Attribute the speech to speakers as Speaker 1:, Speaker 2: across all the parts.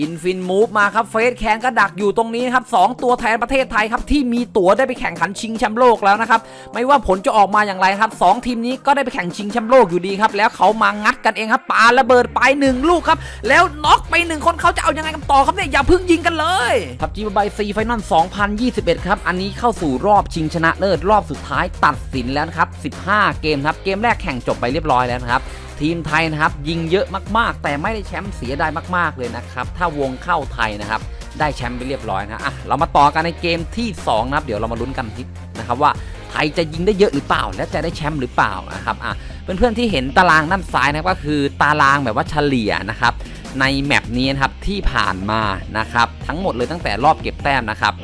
Speaker 1: อินฟินมูฟมาครับเฟสแคนก็ดักอยู่ตรงนี้นะครับสองตัวแทนประเทศไทยครับที่มีตั๋วได้ไปแข่งขันชิงแชมป์โลกแล้วนะครับไม่ว่าผลจะออกมาอย่างไรครับสองทีมนี้ก็ได้ไปแข่งชิงแชมป์โลกอยู่ดีครับแล้วเขามางัดกันเองครับปาระเบิดไปหนึ่งลูกครับแล้วน็อกไปหนึ่งคนเขาจะเอายังไงกันต่อครับเนี่ยอย่าพิ่งยิงกันเลยครับจีบายซีไฟนอล2021 ครับอันนี้เข้าสู่รอบชิงชนะเลิศรอบสุดท้ายตัดสินแล้วครับ15 เกมครับเกมแรกแข่งจบไปเรียบร้อยแล้วนะครับ ทีมไทยนะครับ ยิงเยอะมากๆ แต่ไม่ได้แชมป์เสียดายมากๆเลยนะครับ ถ้าวงเข้าไทยนะครับ ได้แชมป์ไปเรียบร้อยนะอะเรามาต่อกันในเกมที่ 2 นะครับ เดี๋ยวเรามาลุ้นกันทินะครับว่าไทยจะยิงได้เยอะหรือเปล่า และจะได้แชมป์หรือเปล่านะครับอะเพื่อนๆที่เห็นตารางด้านซ้ายนะครับก็คือตารางแบบว่าเฉลี่ยนะครับในแมปนี้นะครับที่ผ่านมานะครับทั้งหมดเลยตั้งแต่รอบเก็บแต้มนะครับ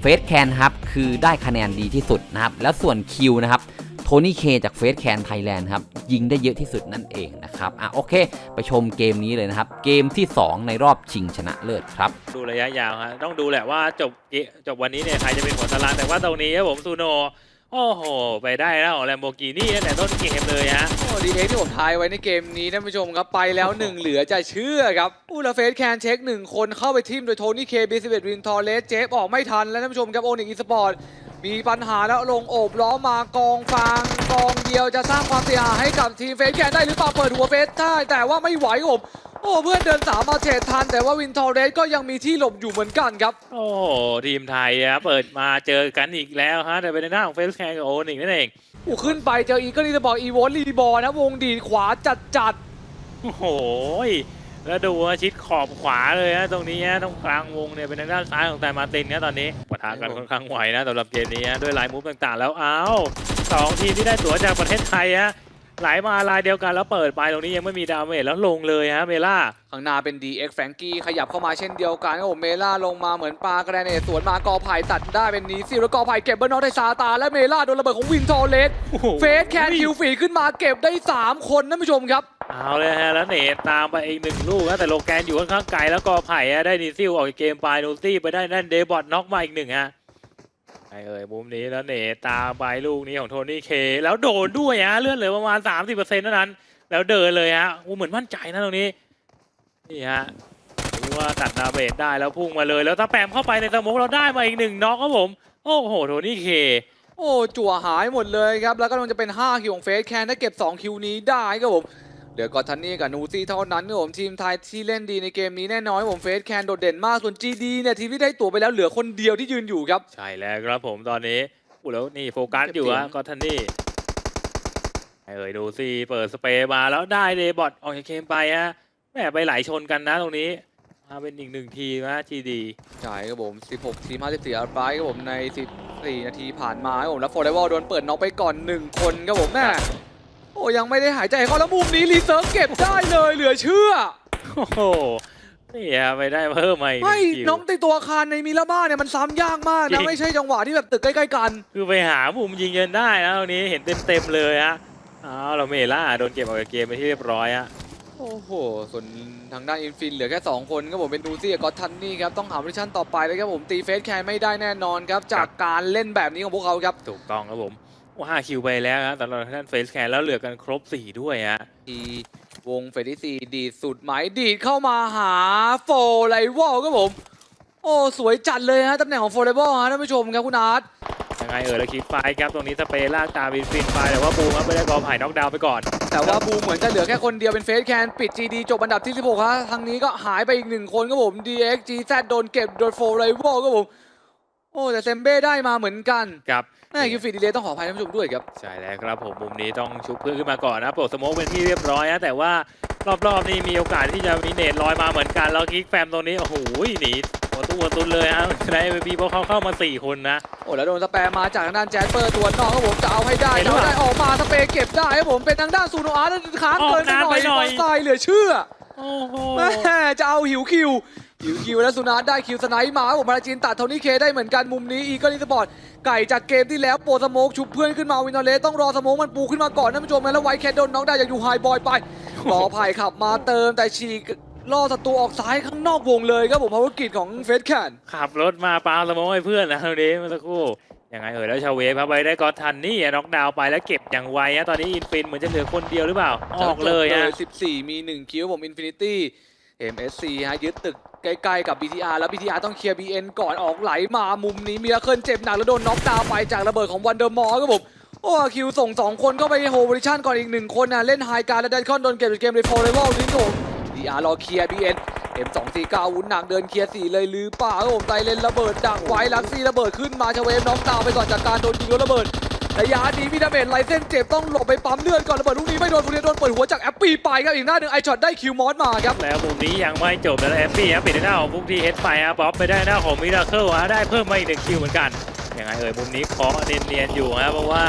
Speaker 1: เฟสแคนครับคือได้คะแนนดีที่สุดนะครับแล้วส่วนคิวนะครับ โทนี่เคจากเฟสแคนไทยแลนด์ครับยิงได้เยอะที่สุดนั่นเองนะครับอะโอเค ไปชมเกมนี้เลยนะครับ เกมที่ 2 ในรอบชิงชนะเลิศครับ
Speaker 2: ดูระยะยาวฮะต้องดูแหละว่าจบเกจบวันนี้เนี่ยใครจะเป็นหัวตารางแต่ว่าตรงนี้ครับผมซูโนโอ้โห ไปได้แล้วของแลมโบกินี่ตั้งแต่ต้นเกมเลยฮะ
Speaker 3: โอ้ดีเอ็กที่ผมทายไว้ในเกมนี้ท่านผู้ชมครับ ไปแล้วหนึ่งเหลือจะเชื่อครับอูลาเฟสแคนเช็คหนึ่งคนเข้าไปทีมโดยโทนี่เคบีสิบเอ็ดวินทอร์เลสเจฟออกไม่ทัน แล้วท่านผู้ชมครับโอนิกอีสปอร์ต มีปัญหาแล้วลงโอบล้อมากองฟางกองเดียวจะสร้างความเสียหายให้กับทีมเฟสแคนได้หรือเปล่าเปิดหัวเฟสได้แต่ว่าไม่ไหวครับผมโอ้เพื่อนเดินสามมาเฉดทัน แต่ว่าวินทอร์เลสก็ยังมีที่หลบอยู่เหมือนกันครับ
Speaker 2: โอ้โหทีมไทยฮะเปิดมาเจอกันอีกแล้วฮะแต่เป็นในหน้าของเฟสแคนกับโอนิกนั่นเอง
Speaker 3: โอ้ขึ้นไปเจออีเกิลอีสปอร์ตอีวอนรีบอลนะวงดีดขวาจัดจัด
Speaker 2: โอ้โห แล้วดูว่าชิดขอบขวาเลยฮะตรงนี้ฮะตรงกลางวงเนี่ยเป็นทางด้านซ้ายของไตรมาร์ตินนะตอนนี้ปะทะกันค่อนข้างไหวนะสำหรับเกมนี้ฮะด้วยลายมูฟต่างๆ แล้วอ้าวสองทีมที่ได้ตั๋วจากประเทศไทยฮะไหลมาลายเดียวกันแล้วเปิดไปตรงนี้ยังไม่มีดาเมจแล้วลงเลยฮะเมล่า
Speaker 3: ข้างหน้าเป็น DX แฟรงกี้ขยับเข้ามาเช่นเดียวกันครับผมเมล่าลงมาเหมือนปลากระเนตสวนมากอไผ่ตัดได้เป็นนีซิลแล้วกอไผ่เก็บเบอร์นอตได้ซาตา และเมล่าโดนระเบิดของวินทอร์เลสเฟสแคนคิวฝีขึ้นมาเก็บได้ 3 คนท่านผู้ชมครับ
Speaker 2: เอาเลยฮะแล้วเนตตามไปอีกหนึ่งลูกนะแต่โลแกนอยู่ค่อนข้างไกลแล้วก็ไผ่ได้ดีซิลออกจากเกมไปนูซี่ไปได้นั่นเดบอทน็อกมาอีกหนึ่งฮะไอเอ่ยมุมนี้แล้วเนตตามไปลูกนี้ของโทนี่เค แล้วโดนด้วยฮะเลื่อนเหลือประมาณ30%เท่านั้น แล้วเดินเลยฮะอ้เหมือนมั่นใจนะตรงนี้นี่ฮะรู้ว่าตัดดาเบจได้แล้วพุ่งมาเลย แล้วถ้าแปมเข้าไปในสโมกเราได้มาอีกหนึ่งน็อกครับผมโอ้โหโทนี่เค
Speaker 3: โอ้จั่วหายหมดเลยครับแล้วก็มันจะเป็น5คิวของเฟสแคนถ้าเก็บ2คิวนี้ได้ครับผม เหลือกอทันนี่กับนูซี่เท่านั้นครับผมทีมไทยที่เล่นดีในเกมนี้แน่นอนครับผมเฟสแคนโดดเด่นมากส่วน GD เนี่ยทีมที่ได้ตั๋วไปแล้วเหลือคนเดียวที่ยืนอยู่ครับ
Speaker 2: ใช่แล้วครับผมตอนนี้อู้แล้วนี่โฟกัสอยู่
Speaker 3: เก็บ
Speaker 2: ฮะ
Speaker 3: เสียง
Speaker 2: ก็ทันนี่ไอเอ่ยดูสิเปิดสเปรย์มาแล้วได้เดบอทออกจากเกมไปฮะแหมไปไหลชนกันนะตรงนี้มาเป็นอีกหนึ่งทีมนะจีดี
Speaker 3: ใช่ครับผม 16 ทีม54อัลไบรท์ครับผมใน 14 นาทีผ่านมาครับผมแล้วโฟร์ไดวอลโดนเปิดน็อกไปก่อน 1 คนครับผมแม่ โอ้ยังไม่ได้หายใจเขาแล้วมุมนี้รีเซิร์ฟเก็บได้เลยเหลือเชื่อ
Speaker 2: โอ้โหนี่ฮะไปได้เพิ่มมาอีกห
Speaker 3: ไม่
Speaker 2: นึ่งคิว
Speaker 3: น้องในตัวอาคารในมิลาบ้าเนี่ยมันซ้ำยากมาก
Speaker 2: จริ
Speaker 3: นะ
Speaker 2: ง
Speaker 3: ไม่ใช่จังหวะที่แบบตึกใกล้ๆกัน
Speaker 2: คือไปหามุมยิงเงินได้นะตรงนี้เห็นเต็มๆเลยฮะอ้าวเราเมล่าโดนเก็บออกจากเกมไปที่เรียบร้อยฮะ
Speaker 3: โอ้โห ส่วนทางด้านอินฟินเหลือแค่ 2 คนครับผมเป็นดูซี่กับกอตทันนี่ครับ ต้องหาวิชั่นต่อไปเลยครับผมตีเฟสแคนไม่ได้แน่นอนครับ จากการเล่นแบบนี้ของพวกเขาครับ
Speaker 2: ถูกต้องครับผม โอ้ห้าคิวไปแล้วฮะสำหรับทางด้านเฟสแคนแล้วเหลือกันครบสี่ด้วยฮะ
Speaker 3: ทีวงเฟรดิซีดีดสุดไหมดีดเข้ามาหาโฟไลวอลครับผม โอ้สวยจัดเลยฮะตำแหน่งของโฟไลวอลฮะท่านผู้ชมครับคุณอาร์ต
Speaker 2: ยังไงเออแล้วคลิปไฟครับตรงนี้สเปรย์ลากตามวินฟินไปแต่ว่าบูมครับไม่ได้กอไผ่น็อกดาวน์ไปก่อน
Speaker 3: แต่ว่าบูมเหมือนจะเหลือแค่คนเดียวเป็นเฟสแคนปิด GD จบอันดับที่ 16ฮะทางนี้ก็หายไปอีกหนึ่งคนครับผม DX GZ โดนเก็บโดนโฟไลวอลครับผม โอ้แต่เซมเบ้ได้มาเหมือนกัน
Speaker 2: ครับ
Speaker 3: แม่คิวฟีดีเลยต้องขออภัยท่านผู้ชมด้วยครับ
Speaker 2: ใช่แล้วครับผมมุมนี้ต้องชุบเพื่อนขึ้นมาก่อนนะโปรดสโมกเป็นที่เรียบร้อยนะแต่ว่ารอบๆนี้มีโอกาสที่จะมีเนตลอยมาเหมือนกันแล้วคิกแฟมตรงนี้โอ้โหหนีหัวตู้หัวตุนเลยฮะได้เอพีเพราะเขาเข้ามาสี่คนนะ
Speaker 3: โอ้แล้วโดนสแปมมาจากทางด้านแจ๊สเปอร์ตัวนอกครับผมจะเอาให้ได้
Speaker 2: เห็น
Speaker 3: จะเอา
Speaker 2: ปะ
Speaker 3: ได้ออกมาสเปรย์เก็บได้ครับผมเป็นทางด้านซูโนอาร์แล้วค้างเกินไปหน่อย
Speaker 2: ออกนานไปหน่อย
Speaker 3: บอลไซเหลือเชื่อ
Speaker 2: โอ้โห
Speaker 3: แม่จะเอาหิวคิว หิวคิวแล้วซูนาได้คิวสไนป์มาครับผมมาราจินตัดโทนี่เคได้เหมือนกันมุมนี้อีก l ลิสปอร์ตไก่จากเกมที่แล้วโปรสโมกชุบเพื่อนขึ้นมาวินเทอร์เลสต้องรอสโมกมันปูขึ้นมาก่อนท่านผู้ชมแล้วไวท์แคทโดนน้องได้จากยูไฮบอยไปรอไผ่ขับมาเติมแต่ฉีกล่อศัตรูออกซ้ายข้างนอกวงเลยครับผมภารกิจของเฟสแคน
Speaker 2: ขับรถมาปาสโมกให้เพื่อนนะตรงนี้เมื่อสักครู่ยังไงเออแล้วชาเวฟครับไปได้ก็ทันนี่น็อกดาวน์ไปแล้วเก็บอย่างไวฮะตอนนี้อินฟินเหมือนจะเหลือคนเดียวหรือเปล่าออกเลยฮะ
Speaker 3: 14 มี 1 คิวผมอินฟินิตี้ MSC ฮะยึดตึกใกล้ๆกับ BTR แล้ว BTR ต้องเคลียร์ BN ก่อนออกไหลมามุมนี้มีลาเคิลเจ็บหนักแล้วโดนน็อกดาวไปจากระเบิดของวันเดอร์มอร์ครับผมโอ้คิวส่ง2คนเข้าไปโฮบริชันก่อนอีก1คนนะเล่นไฮการและดันคอนโดนเก็บเกมในโฟร์เลเวลทิ้งผม BR รอเคลียร์ BN M249 วุ้นหนักเดินเคลียร์สี่เลยหรือเปล่าครับผมไตเลนระเบิดดักไว้ลักซี่ระเบิดขึ้นมาชเวฟน็อกดาวไปก่อนจากการโดนยิงระเบิด ระยะนี้มีดาเมจไลเส้นเจ็บต้องหลบไปปั๊มเลือดก่อนระเบิดลูกนี้ไม่โดนฟูเรียโดนเปิดหัวจากแอปปี้ไปครับอีกหน้าหนึ่งไอช็อตได้คิวมอสมาครับ
Speaker 2: แล้วมุมนี้ยังไม่จบแล้วแอปปี้ครับปิดหน้าของฟุกที่เฮดไปฮะป๊อปไปได้หน้าของมิราเคิลฮะได้เพิ่มมาอีกหนึ่งคิวเหมือนกันยังไงเอ่ยมุมนี้เคาะเนียนๆอยู่ฮะเพราะว่า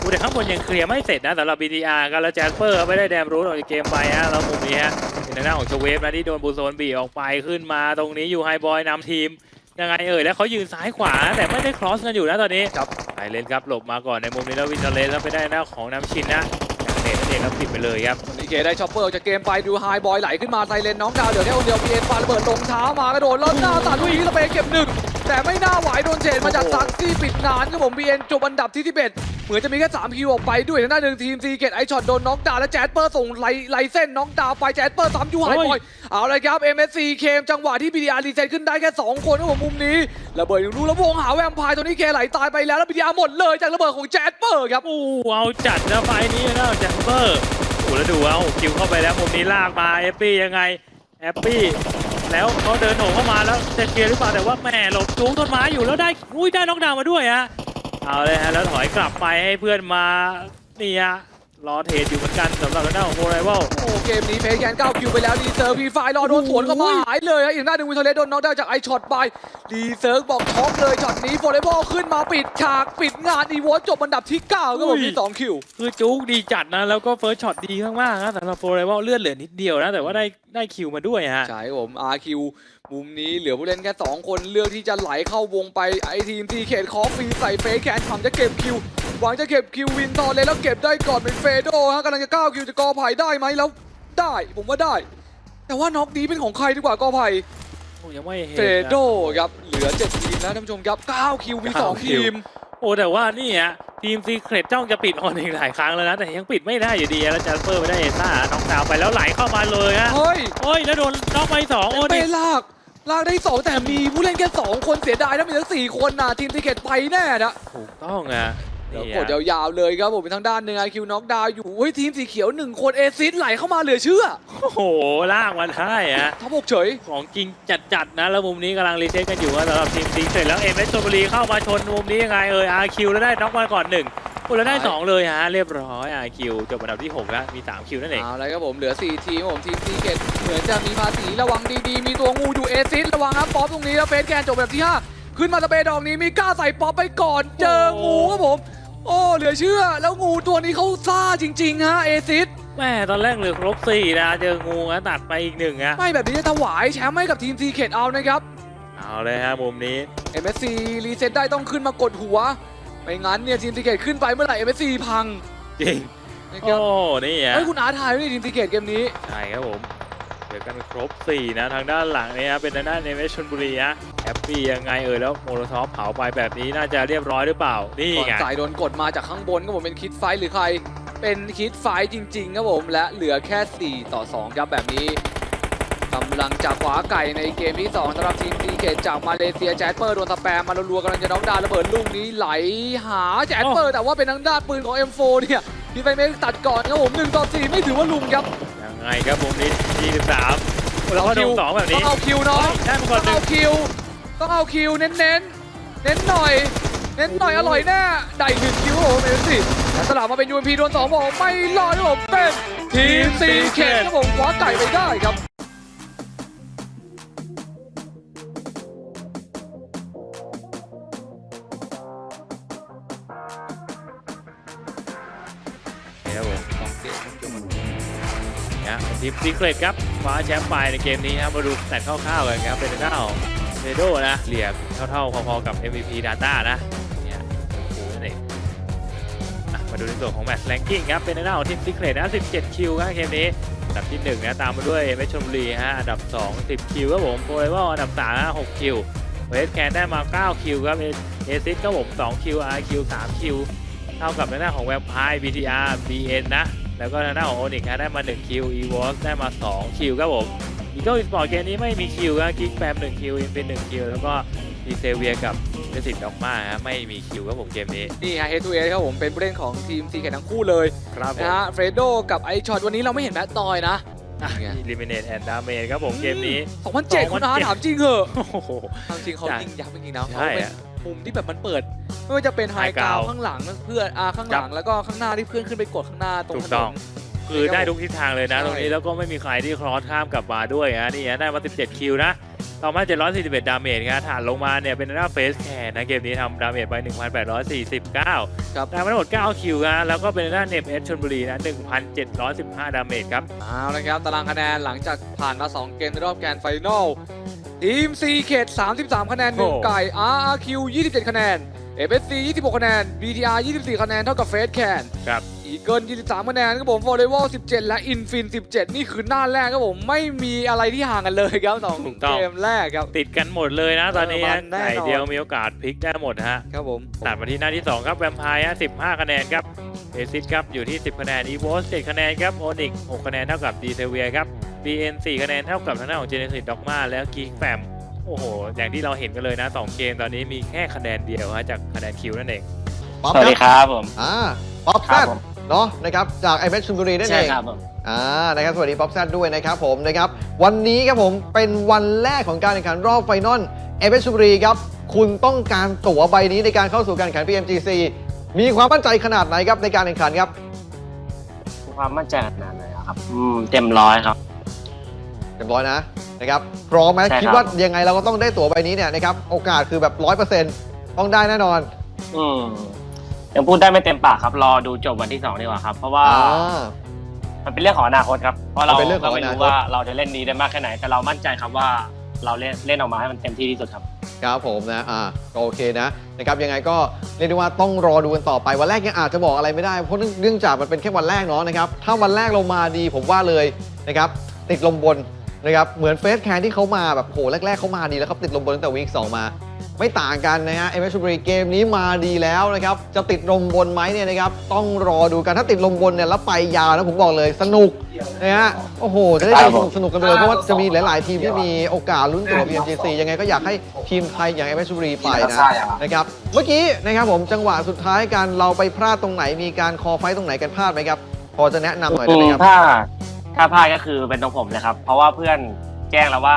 Speaker 2: ผู้แต่ข้างบนยังเคลียร์ไม่เสร็จนะสำหรับ BTR กันแล้วแจ็คเปอร์ไม่ได้แดมรูทออกจากเกมไปฮะแล้วมุมนี้ฮะเป็นทางด้าของชเวฟนะที่โดนบูโซนบีออกไปขึ้นมาตรงนี้อยู่ไฮบอยนำทีม ยังไงเอ่ยแล้วเขายืนซ้ายขวาแต่ไม่ได้ครอสกันอยู่นะตอนนี้
Speaker 3: ครับ
Speaker 2: ไอเลนครับหลบมาก่อนในมุมนี้แล้ววินเทอร์เลสแล้วไปได้หน้าของน้ำชินนะอย่างเน็ตนั่นเองแล้วปิดไปเลยครับ
Speaker 3: นีเคได้ช็อปเปอร์ออกจากเกมไปดูไฮบอยไหลขึ้นมาไซเลนน้องดาวเหลือแค่คนเดียว BN ปาระเบิดลงเท้ามากระโดดแล้วหน้าตัดลูกอีกสเปย์เก็บหนึ่งแต่ไม่น่าไหวโดนเฉดมาจากซักซี่ปิดงานครับผม BN จบอันดับที่11 เหมือนจะมีแค่3คิวออกไปด้วยทางด้านหนึ่งทีมซีเกตไอช็อตโดนน็อกดาวน์และแจ๊ดเปอร์ส่งไลไลเส้นน็อกดาวน์ไปแจ๊ดเปอร์ซ้ำยูไฮบอยเอาเลยครับ MSC เคมจังหวะที่ BDR รีเซ็ตขึ้นได้แค่ 2 คนครับผมมุมนี้ระเบิดอยู่รู้แล้ววงหาแวมไพร์ตัวนี้เคไหลตายไปแล้วแล้ว BDR หมดเลยจากระเบิดของแจ๊ดเปอร์ครับ
Speaker 2: อู้เอาจัดนะไฟล์นี้นะแจ็คเปอร์โอ้แล้วดูเอาคิวเข้าไปแล้วมุมนี้ลากมาแอปปี้ยังไงแอปปี้แล้วเขาเดินโหนเข้ามาแล้วจะเคลียร์หรือเปล่าแต่ว่าแหม่หลบจูงต้นไม้อยู่แล้วได้อุ้ยได้น็อกดาวน์มาด้วยฮะ เอาเลยฮะแล้วถอยกลับไปให้เพื่อนมานี่ฮะ รอเทรดอยู่เหมือนกันสำหรับทางด้านของโมไรเวล
Speaker 3: โอ้เกมนี้เพย์แคน9คิวไปแล้วดีเซอร์พีไฟรอโดนสวนเข้ามาหายเลยฮะอีกหน้าหนึ่งวินเทอร์เลสโดนน็อกได้จากไอช็อตไปดีเซิร์กบอกช็อกเลยช็อตนี้โฟร์เรบอลขึ้นมาปิดฉากปิดงานอีวอจบอันดับที่ 9 ครับผมมี2คิว
Speaker 2: คือจุกดีจัดนะ แล้วก็เฟิร์สช็อตดีมากๆนะสำหรับโฟร์ไรเวลเลื่อนเหลือนิดเดียวนะ แต่ว่าได้ได้คิวมาด้วยฮะ
Speaker 3: ใช่ครับผม RQ มุมนี้เหลือผู้เล่นแค่ 2 คนเลือกที่จะไหลเข้าวงไปไอทีมทีเขตคอฟฟีใส่เฟสแคนหวังจะเก็บคิว หวังจะเก็บคิววินตอนเลยแล้วเก็บได้ก่อนเป็นเฟโดฮะกำลังจะก้าวคิวจะกอไผ่ได้ไหมแล้วได้ผมว่าได้ แต่ว่าน็อกนี้เป็นของใครดีกว่ากอไผ่
Speaker 2: โอ้ยังไม่เห็น
Speaker 3: เฟ
Speaker 2: นะ
Speaker 3: โดครับเหลือ7ทีมนะท่านผู้ชมครับ9คิวมี
Speaker 2: เก้า
Speaker 3: 2
Speaker 2: คิ
Speaker 3: ที
Speaker 2: ว
Speaker 3: ม
Speaker 2: โอ้แต่ว่านี่ฮะทีมซีเครตจ้องจะปิดออนอีกหลายครั้งแล้วนะแต่ยังปิดไม่ได้อยู่ดีแล้วจัสเปอร์ไปได้เอซ่าน้องดาวไปแล้วไหลเข้ามาเลยฮะ
Speaker 3: เฮ้ย
Speaker 2: โอ้ยแล้วโดนน็อกไปสองโอ้
Speaker 3: เป้
Speaker 2: นี่
Speaker 3: ลากลากได้ 2 แต่มีผู้เล่นแค่2คนเสียดายนะมีทั้ง4คนนะทีมทีเขตไปแน่นะ
Speaker 2: ถูกต้องอะ
Speaker 3: แล้ว
Speaker 2: นี่
Speaker 3: กด
Speaker 2: ฮะ
Speaker 3: ยาวๆเลยครับผมเป็นทางด้านหนึ่งไอคิวน็อกดาวอยู่เฮ้ยทีมสีเขียวหนึ่งคนเอซิสไหลเข้ามาเหลือเชื่อ
Speaker 2: โอ้โหลากมาได้ฮะ
Speaker 3: ท็อปหกเฉย
Speaker 2: ของจริงจัดๆนะ แล้วมุมนี้กำลังรีเซ็ตกันอยู่นะสำหรับทีมซีเครตแล้วเอ็มเอสโซบุรีเข้ามาชนมุมนี้ยังไงเอออาร์คิวแล้วได้น็อกมาก่อนหนึ่งโอ้แล้วได้สองเลยฮะ เรียบร้อยอาร์คิวจบอันดับที่หกแล้วมีสามคิวนั่นเอง
Speaker 3: เอาเลยครับผมเหลือ 4 ทีมครับผมทีมซีเกตเหมือนจะมีภาษีระวังดีๆ มีตัวงูอยู่เอซิสระวังครับป๊อปตรงนี้แล้วเฟสแกนจบแบบที่ 5 ขึ้นมาสเปรย์ดอกนี้มีกล้าใส่ป๊อปไปก่อนเจองูครับผม โอ้เหลือเชื่อ แล้วงูตัวนี้เขาซ่าจริงๆฮะเอซิส
Speaker 2: แม่ตอนแรกเหลือครบสี่นะเจองูนะตัดไปอีกหนึ่งอะ
Speaker 3: ไม่แบบนี้จะถวายแชมป์ให้กับทีมซีเกตเอานะครับ
Speaker 2: เอาเลยฮะมุมนี้
Speaker 3: MSC รีเซ็ตได้ต้องขึ้นมากดหัว ไม่งั้นเนี่ยทีมซีเกตขึ้นไปเมื่อไหร่ MSC พัง
Speaker 2: จริง
Speaker 3: นะค
Speaker 2: โอ้
Speaker 3: รับ
Speaker 2: นี่ฮะ
Speaker 3: เฮ้ยคุณอาร์ตทายไว้ในทีมซีเกตเกมนี้
Speaker 2: ใช่ครับผม เหลือกันครบสี่นะทางด้านหลังเนี่ยฮะเป็นทางด้านเนเวชชนบุรีฮะแฮปปี้ยังไงเอ่ยแล้วโมโลทอฟเผาไปแบบนี้น่าจะเรียบร้อยหรือเปล่า นี่ไง
Speaker 3: สายโดนกดมาจากข้างบนครับผมเป็นคิดไฟหรือใคร เป็นคิดไฟจริงๆครับผมและเหลือแค่ 4 ต่อ 2 ครับแบบนี้กำลังจะขวาไก่ในเกมที่2สำหรับทีมซีเกตจากมาเลเซียแจ๊ดเปอร์โดนสแปมมารัวๆกำลังจะน้องดาวระเบิดลูกนี้ไหลหาแจ๊ดเปอร์แต่ว่าเป็นทางด้านปืนของ M4 เนี่ยพี่ไฟเมกตัดก่อนครับผม1ต่อ4ไม่ถือว่าลุมครับ
Speaker 2: ไงครับมุมนี้ที่สิบสามแล้วก็โดนสองแบบ
Speaker 3: ต้อ
Speaker 2: นี้
Speaker 3: งเอาคิวน้อง
Speaker 2: ได้มาก่
Speaker 3: ต้
Speaker 2: อ
Speaker 3: อนง
Speaker 2: หนึ่
Speaker 3: เอา
Speaker 2: ง
Speaker 3: คิว ต้องเอาคิวเน้นเน้นๆ เน้นหน่อย เน้นหน่อยอร่อยแน่ได้หนึ่งคิวครับผมเอ็นสิแล้วสลับมาเป็นยูเอ็มพีโดนสองบอกไม่รอดครับผมเป็นทีมซีเคครับผมคว้าไก่ไปได้ครับ
Speaker 2: ครับ ทีมซีเครตครับคว้าแชมป์ไปในเกมนี้ครับมาดูแต่คร่าวๆกันครับเป็นทางด้าของเรโดนะเหลี่ยมเท่าๆพอๆกับ MVP Data นะเนี่ยโอ้โหนั่นเองอะมาดูในส่วนของแมตช์แรงกิ้งครับเป็นทางด้าของทีมซีเครตนะ 17 คิวครับเกมนี้อันดับที่1นะตามมาด้วยเมชลบุรีฮะอันดับ 2 10 คิวครับผมโปรเลเวลอันดับ3 6คิวเวสแคนได้มา 9 คิวครับเอซิสครับผม 2 คิวอาร์คิว3คิว เท่ากับในหน้าของแวมไพร์ BTR BN นะ แล้วก็ในหน้าของโอนิกได้มา1คิว EVOS ได้มา2คิวครับผมโจ้อีสปอร์ตเกมนี้ไม่มีคิวนะกิ๊กแปมหนึ่งคิวอินเป็นหนึ่งคิวแล้วก็ดีเซเวียกับเดสิตดอกมาฮะไม่มีคิวครับผมเกมนี้
Speaker 3: นี่ฮะ head to head ครับผมเป็นผู้เล่นของทีมซีแกทั้งคู่เลย
Speaker 2: ครับผม
Speaker 3: นะฮะเฟรโดกับไอช็อตวันนี้เราไม่เห็นแมตตอยนะไง
Speaker 2: ลิมิเนตแอนด์ดาเมจครับผมเกมนี้
Speaker 3: 2007คุณอาถามจริงเหอะ
Speaker 2: โอ้โห
Speaker 3: ทางจริงเขา
Speaker 2: ใช่
Speaker 3: ยิงยับจริงๆนะ
Speaker 2: ใช่
Speaker 3: เขาเป็น
Speaker 2: อะ
Speaker 3: มุมที่แบบมันเปิด ไม่ว่าจะเป็นไฮ
Speaker 2: High
Speaker 3: กราว
Speaker 2: ground
Speaker 3: ข้างหลังเพื่อนอ่าข้างหลังแล้วก็ข้างหน้าที่เพื่อนขึ้นไปกดข้างหน้าตรง
Speaker 2: ถู
Speaker 3: ถ
Speaker 2: ก
Speaker 3: น
Speaker 2: ต้อง
Speaker 3: น
Speaker 2: คือได้ทุกทิศทางเลยนะ
Speaker 3: ใช่
Speaker 2: ตรงนี้แล้วก็ไม่มีใครที่ครอสข้ามกลับมาด้วยฮะนี่ฮะได้มา 17 คิวนะ ต่อมา 741 ดาเมจครับฐานลงมาเนี่ยเป็นหน้าเฟสแคนนะเกมนี้ทำดาเมจไป 1,849
Speaker 3: ครับ
Speaker 2: ได้มาทั้งหมด 9 คิวนะแล้วก็เป็นหน้าเนมเอสชลบุรีนะ 1,715 ดาเมจครับ
Speaker 3: เอาละครับตารางคะแนนหลังจากผ่านมา 2 เกมในรอบแกรนด์ไฟนอล ทีม C เขต33 คะแนน
Speaker 2: โอ้
Speaker 3: 1ไก่ RRQ 27 คะแนน FSC 26 คะแนน BTR 24 คะแนนเท่ากับเฟสแคน
Speaker 2: ครับ
Speaker 3: อีเกิล23 คะแนนครับผม v o l l e y b a l l 17 และ Infin 17 นี่คือหน้าแรกครับผม ไม่มีอะไรที่ห่างกันเลยครับสอง
Speaker 2: ถูกต้อง
Speaker 3: เกมแรกครับ
Speaker 2: ติดกันหมดเลยนะตอนนี้
Speaker 3: เออมั
Speaker 2: นะ
Speaker 3: นแน่นอน
Speaker 2: ไก่เดียวมีโอกาสพลิกได้หมดฮะ
Speaker 3: ครับผม
Speaker 2: ตัดมาที่หน้าที่ 2 ครับแวมไพร์ฮะ15 คะแนนครับเอซิสครับอยู่ที่ 10 คะแนนอีโวส7คะแนนครับโอนิก6คะแนนเท่ากับดีเทเวียครับ BN 4คะแนนเท่ากับทางด้านของเจเนซิสด็อกมาแล้วกีแฟม โอ้โห อย่างที่เราเห็นกันเลยนะ2เกมตอนนี้มีแค่คะแนนเดียวฮะจากคะแนนคิวนั่นเอง
Speaker 4: ป๊อป
Speaker 5: สวัสดี
Speaker 4: ครับ
Speaker 5: ครับผม
Speaker 4: อ่าป๊อป
Speaker 5: ค
Speaker 4: แซ
Speaker 5: รับ
Speaker 4: ด
Speaker 5: ผม
Speaker 4: เนาะนะครับจากไอเบสชุมบุรีนั่น
Speaker 5: ใช่
Speaker 4: เอง
Speaker 5: ครับผม
Speaker 4: อ่า นะครับสวัสดีป๊อปแซดด้วยนะครับผมนะครับ วันนี้ครับผมเป็นวันแรกของการแข่งขันรอบไฟนอลเอเบสชุมบุรีครับ คุณต้องการตั๋วใบนี้ในการเข้าสู่การแข่งขัน PMGC มีความมั่นใจขนาดไหนครับในการแข่งขันครับ
Speaker 5: ความมั่นใจขนาดไหนอะครับ อืม เต็มร้อยครับ
Speaker 4: เรียบร้อยนะนะครับพร้อมไหม
Speaker 5: ใช่ครับ
Speaker 4: คิดว่ายังไงเราก็ต้องได้ตั๋วใบนี้เนี่ยนะครับโอกาสคือแบบร้อยเปอร์เซ็นต์ต้องได้แน่นอน
Speaker 5: อืมยังพูดได้ไม่เต็มปากครับรอดูจบวันที่สองดีกว่าครับ เพราะว่า
Speaker 4: อ่า
Speaker 5: มันเป็นเรื่องของอนาคตครับเพราะเรา
Speaker 4: เป็นเรื่องของ
Speaker 5: ก็ไม่
Speaker 4: อนา
Speaker 5: รู้
Speaker 4: คต
Speaker 5: ว่าเราจะเล่นดีได้มากแค่ไหน แต่เรามั่นใจครับว่าเราเล่นเล่นออกมาให้มันเต็มที่ที่สุดครับ
Speaker 4: ครับผมนะ อ่าก็โอเคนะ นะครับ ยังไงก็เรียกได้ว่าต้องรอดูกันต่อไป วันแรกยังอาจจะบอกอะไรไม่ได้ เพราะเนื่องเนื่องจากมันเป็นแค่วันแรกเนาะนะครับ ถ้าวันแรกเรามาดีผมว่าเลยนะครับ ติดลมบน นะครับเหมือนเฟสแคนที่เขามาแบบโหแรก ๆเขามาดีแล้วครับติดลมบนตั้งแต่วีคสองมา ไม่ต่างกันนะฮะเอเมชูบรีเกมนี้มาดีแล้วนะครับจะติดลมบนไหมเนี่ยนะครับต้องรอดูกันถ้าติดลมบนเนี่ยแล้วไปยาวนะผมบอกเลยสนุกนะฮะโอ้โหจะได้
Speaker 5: ครั
Speaker 4: ส
Speaker 5: บผ
Speaker 4: นุ
Speaker 5: ม
Speaker 4: กสนุกกันไปเลยเพราะว่าจะมีหลาย ๆ ทีมที่มีโอกาสลุ้นตั๋ว BMGC ยังไงก็อยากให้ทีมไทยอย่างเอเมชูบรีไปนะนะครับเมื่อกี้นะครับผมจังหวะสุดท้ายการเราไปพลาดตรงไหนมีการคอไฟต์ตรงไหนกันพลาดไหมครับพอจะแนะนำหน่อยได้ไหมครับ
Speaker 5: ถ้า ถ้าพลาดก็คือเป็นตรงผมเลยครับ เพราะว่าเพื่อนแจ้งแล้วว่า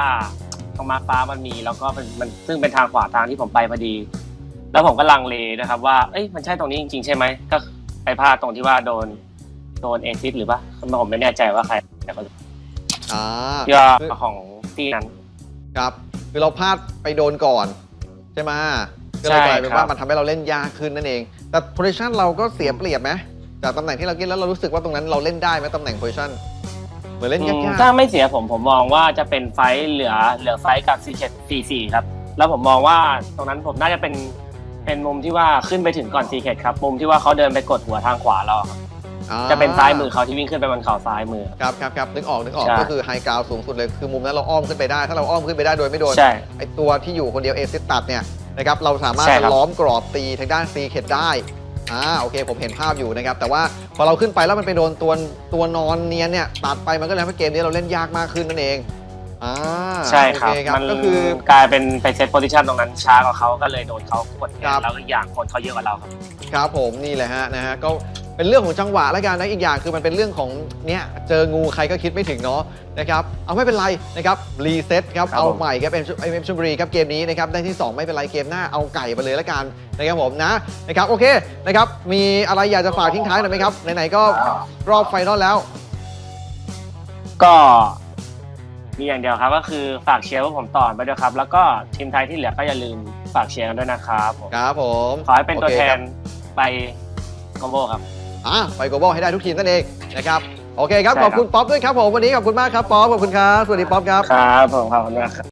Speaker 5: ตรงมาร์คฟ้ามันมีแล้วก็เป็นมันซึ่งเป็นทางขวาทางที่ผมไปพอดี แล้วผมก็ลังเลนะครับ ว่าเอ้ยมันใช่ตรงนี้จริงๆใช่ไหมก็ไปพลาดตรงที่ว่าโดนโดนเอซิสหรือปะผมไม่แน่ใจว่าใครแต่ก็
Speaker 4: อ่า
Speaker 5: ที่ว่าของที่นั้น
Speaker 4: ครับคือเราพลาดไปโดนก่อนใช่ไหมก็เลย
Speaker 5: ใช่
Speaker 4: กลายเป็น
Speaker 5: ครับ
Speaker 4: ว่ามันทำให้เราเล่นยากขึ้นนั่นเอง แต่โพซิชันเราก็เสียเปรียบไหมจากตำแหน่งที่เราเล่นแล้วเรารู้สึกว่าตรงนั้นเราเล่นได้ไหมตำแหน่งโพซิชันเห มือนเล่น
Speaker 5: อื
Speaker 4: ยามก
Speaker 5: ถ้าไม่เสียผมผมมองว่าจะเป็นไฟท์เหลือเหลือไฟท์กับ4 7 4 4ครับ แล้วผมมองว่าตรงนั้นผมน่าจะเป็นเป็นมุมที่ว่าขึ้นไปถึงก่อนซีเคทครับ มุมที่ว่าเขาเดินไปกดหัวทางขวาเราครับ
Speaker 4: ๆอ่า
Speaker 5: จะเป็นซ้ายมือเขาที่วิ่งขึ้นไปบนเขาซ้ายมือ
Speaker 4: ครับครับครับนึกออกนึกออก
Speaker 5: ใช่
Speaker 4: ก็คือไฮกราวสูงสุดเลยคือมุมนั้นเราอ้อมขึ้นไปได้ ถ้าเราอ้อมขึ้นไปได้โดยไม่โดน
Speaker 5: ใช่
Speaker 4: ไอตัวที่อยู่คนเดียวเอซิสตัดเนี่ยนะครับเราสามารถ
Speaker 5: ใช่ครับ
Speaker 4: ล้อมกรอบตีทางด้านซีเข็ดได้ อ่าโอเคผมเห็นภาพอยู่นะครับ แต่ว่าพอเราขึ้นไปแล้วมันไปโดนตัวตัวนอนเนียนเนี่ยตัดไปมันก็เลยทำให้เกมนี้เราเล่นยากมากขึ้นนั่นเองอ่า
Speaker 5: ใช่ครับ
Speaker 4: โอเมั
Speaker 5: น
Speaker 4: ก็คือ
Speaker 5: กลายเป็นไปเซตโพซิชันตรงนั้นช้ากว่าเขาก็เลยโดนเขากดแท
Speaker 4: ครั
Speaker 5: น
Speaker 4: บ
Speaker 5: แล้วอีกอย่างคนเขาเยอะกว่าเราครับ
Speaker 4: ครับผมนี่แหละฮะนะฮะก็ เป็นเรื่องของจังหวะแล้วกันนะอีกอย่างคือมันเป็นเรื่องของเนี่ยเจองูใครก็คิดไม่ถึงเนาะนะครับเอาไม่เป็นไรนะครับรีเซ็ตครับ
Speaker 5: ครับ
Speaker 4: เอา
Speaker 5: ผม
Speaker 4: ใหม่ครับเอ็มเอ็มชมบุรีครับเกมนี้นะครับได้ที่2ไม่เป็นไรเกมหน้าเอาไก่ไปเลยแล้วกันนะครับผมนะนะครับโอเคนะครับมีอะไรอยากจะฝากทิ้งท้ายหน่อยไหมครับไหนๆก็รอบไฟนอลแล้ว
Speaker 5: ก็มีอย่างเดียวครับก็คือฝากเชียร์พวกผมต่อไปด้วยครับ แล้วก็ทีมไทยที่เหลือก็อย่าลืมฝากเชียร์กันด้วยนะครับผม
Speaker 4: ครับผม
Speaker 5: ขอให้เป็นตัว
Speaker 4: โอค
Speaker 5: แท
Speaker 4: ครั
Speaker 5: น
Speaker 4: บ
Speaker 5: ไปคอมโบครับ
Speaker 4: อะไปโกลบอลให้ได้ทุกทีมนั่นเองนะครับโอเคครับ
Speaker 5: ใช่
Speaker 4: ข
Speaker 5: ครับ
Speaker 4: อบคุณป๊อปด้วยครับผมวันนี้ขอบคุณมากครับป๊อปขอบคุณครับสวัสดีป๊อปครับ
Speaker 5: ครับผมขอบคุณมากครับ